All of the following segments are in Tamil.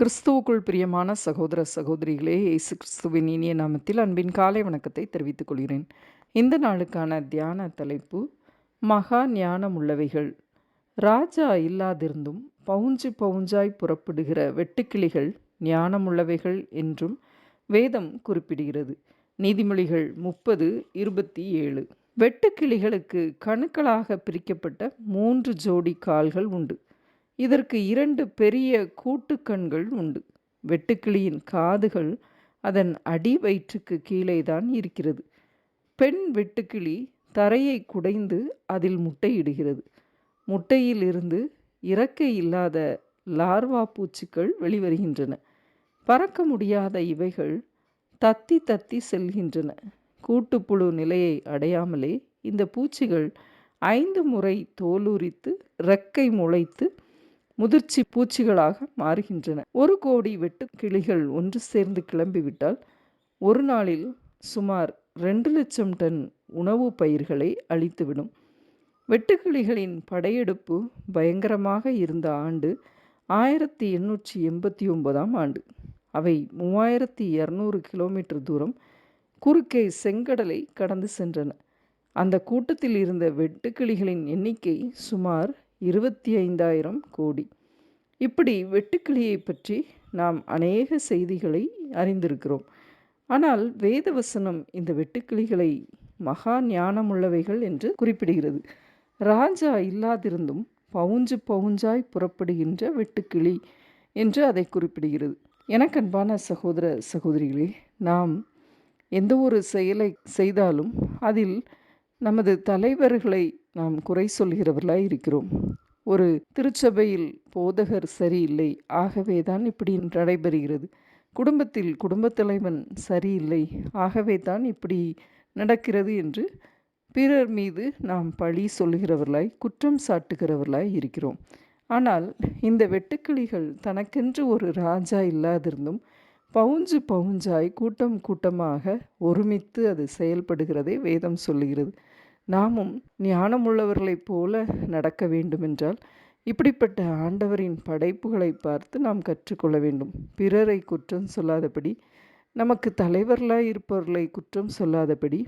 கிறிஸ்துவுக்குள் பிரியமான சகோதர சகோதரிகளே இயேசு கிறிஸ்துவின் இனிய நாமத்தில் அன்பின் காலை வணக்கத்தை தெரிவித்துக் கொள்கிறேன். இந்த நாளுக்கான தியான தலைப்பு மகா ஞானம் உள்ளவைகள். ராஜா இல்லாதிருந்தும் பவுஞ்சு பவுஞ்சாய் புறப்படுகிற வெட்டுக்கிளிகள் ஞானமுள்ளவைகள் என்றும் வேதம் குறிப்பிடுகிறது. நீதிமொழிகள் முப்பது இருபத்தி ஏழு. வெட்டுக்கிளிகளுக்கு கணுக்களாக பிரிக்கப்பட்ட மூன்று ஜோடி கால்கள் உண்டு. இதற்கு இரண்டு பெரிய கூட்டுக்கண்கள் உண்டு. வெட்டுக்கிளியின் காதுகள் அதன் அடி வயிற்றுக்கு கீழே தான் இருக்கிறது. பெண் வெட்டுக்கிளி தரையை குடைந்து அதில் முட்டையிடுகிறது. முட்டையில் இருந்து இறக்கை இல்லாத லார்வா பூச்சிகள் வெளிவருகின்றன. பறக்க முடியாத இவைகள் தத்தி தத்தி செல்கின்றன. கூட்டுப்புழு நிலையை அடையாமலே இந்த பூச்சிகள் ஐந்து முறை தோலுரித்து ரெக்கை முளைத்து முதிர்ச்சி பூச்சிகளாக மாறுகின்றன. ஒரு கோடி வெட்டுக்கிளிகள் ஒன்று சேர்ந்து கிளம்பிவிட்டால் ஒரு நாளில் சுமார் ரெண்டு லட்சம் டன் உணவு பயிர்களை அழித்துவிடும். வெட்டுக்கிளிகளின் படையெடுப்பு பயங்கரமாக இருந்த ஆண்டு ஆயிரத்தி எண்ணூற்றி எண்பத்தி ஒன்பதாம் ஆண்டு. அவை மூவாயிரத்தி இரநூறு கிலோமீட்டர் தூரம் குறுக்கே செங்கடலை கடந்து சென்றன. அந்த கூட்டத்தில் இருந்த வெட்டுக்கிளிகளின் எண்ணிக்கை சுமார் இருபத்தி ஐந்தாயிரம் கோடி. இப்படி வெட்டுக்கிளியை பற்றி நாம் அநேக செய்திகளை அறிந்திருக்கிறோம். ஆனால் வேதவசனம் இந்த வெட்டுக்கிளிகளை மகா ஞானமுள்ளவைகள் என்று குறிப்பிடுகிறது. ராஜா இல்லாதிருந்தும் பவுஞ்சு பவுஞ்சாய் புறப்படுகின்ற வெட்டுக்கிளி என்று அதை குறிப்பிடுகிறது. எனக்கன்பான சகோதர சகோதரிகளே நாம் எந்த ஒரு செயலை செய்தாலும் அதில் நமது தலைவர்களை நாம் குறை சொல்கிறவர்களாய் இருக்கிறோம். ஒரு திருச்சபையில் போதகர் சரியில்லை. ஆகவே தான் இப்படி நடைபெறுகிறது. குடும்பத்தில் குடும்பத் தலைவன் சரியில்லை. ஆகவே தான் இப்படி நடக்கிறது என்று பிறர் மீது நாம் பழி சொல்லுகிறவர்களாய் குற்றம் சாட்டுகிறவர்களாய் இருக்கிறோம். ஆனால் இந்த வெட்டுக்கிளிகள் தனக்கென்று ஒரு ராஜா இல்லாதிருந்தும் பவுஞ்சு பவுஞ்சாய் கூட்டம் கூட்டமாக ஒருமித்து அது செயல்படுகிறதே வேதம் சொல்லுகிறது. நாமும் ஞானமுள்ளவர்களைப் போல நடக்க வேண்டுமென்றால் இப்படிப்பட்ட ஆண்டவரின் படைப்புகளை பார்த்து நாம் கற்றுக்கொள்ள வேண்டும். பிறரை குற்றம் சொல்லாதபடி நமக்கு தலைவர்களாய் இருப்பவர்களை குற்றம் சொல்லாதபடி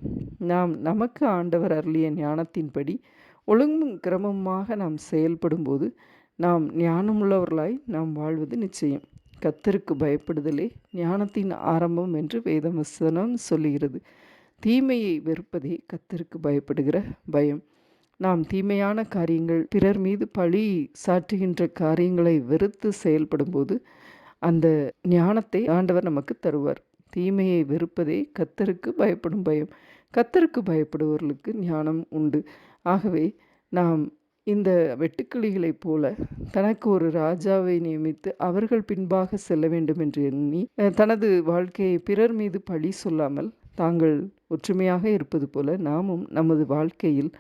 நாம் நமக்கு ஆண்டவர் அருளிய ஞானத்தின்படி ஒழுங்கும் கிரமமாக நாம் செயல்படும்போது நாம் ஞானமுள்ளவர்களாய் நாம் வாழ்வது நிச்சயம். கத்தருக்கு பயப்படுதலே ஞானத்தின் ஆரம்பம் என்று வேதவசனம் சொல்லுகிறது. தீமையை வெறுப்பதே கத்தருக்கு பயப்படுகிற பயம். நாம் தீமையான காரியங்கள் பிறர் மீது பழி சாற்றுகின்ற காரியங்களை வெறுத்து செயல்படும்போது அந்த ஞானத்தை ஆண்டவர் நமக்கு தருவார். தீமையை வெறுப்பதே கத்தருக்கு பயப்படும் பயம். கத்தருக்கு பயப்படுபவர்களுக்கு ஞானம் உண்டு. ஆகவே நாம் இந்த வெட்டுக்கிளிகளைப் போல தனக்கு ஒரு ராஜாவை நியமித்து அவர்கள் பின்பாக செல்ல வேண்டும் என்று எண்ணி தனது வாழ்க்கையை பிறர் மீது பழி சொல்லாமல் தாங்கள் ஒற்றுமையாக இருப்பது போல நாமும் நமது வாழ்க்கையில்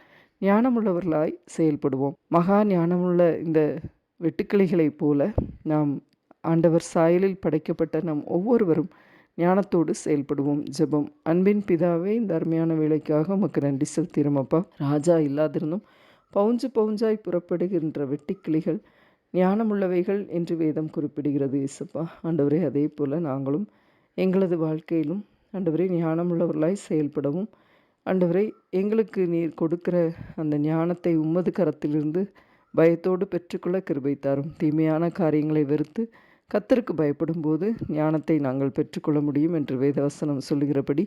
ஞானமுள்ளவர்களாய் செயல்படுவோம். மகா ஞானமுள்ள இந்த வெட்டுக்கிளிகளைப் போல நாம் ஆண்டவர் சாயலில் படைக்கப்பட்ட நம் ஒவ்வொருவரும் ஞானத்தோடு செயல்படுவோம். ஜெபம். அன்பின் பிதாவே இந்த அருமையான வேலைக்காக உமக்கு நன்றி செலுத்திரமப்பா ராஜா இல்லாதிருந்தும் பவுஞ்சு பவுஞ்சாய் புறப்படுகின்ற வெட்டிக்கிளிகள் ஞானமுள்ளவைகள் என்று வேதம் குறிப்பிடுகிறது இசப்பா ஆண்டவரே அதே போல் நாங்களும் எங்களது வாழ்க்கையிலும் ஆண்டவரே ஞானமுள்ளவர்களாய் செயல்படவும். ஆண்டவரை எங்களுக்கு நீர் கொடுக்கிற அந்த ஞானத்தை உம்மது கரத்திலிருந்து பயத்தோடு பெற்றுக்கொள்ள கிருபை தாரும். தீமையான காரியங்களை வெறுத்து கத்தருக்கு பயப்படும் போது ஞானத்தை நாங்கள் பெற்றுக்கொள்ள முடியும் என்று வேதவசனம் சொல்லுகிறபடி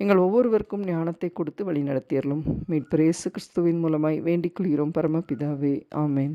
எங்கள் ஒவ்வொருவருக்கும் ஞானத்தை கொடுத்து வழி நடத்தியறலும் மீட்பரேசு கிறிஸ்துவின் மூலமாய் வேண்டிக் கொள்கிறோம் பரமபிதாவே. ஆமேன்.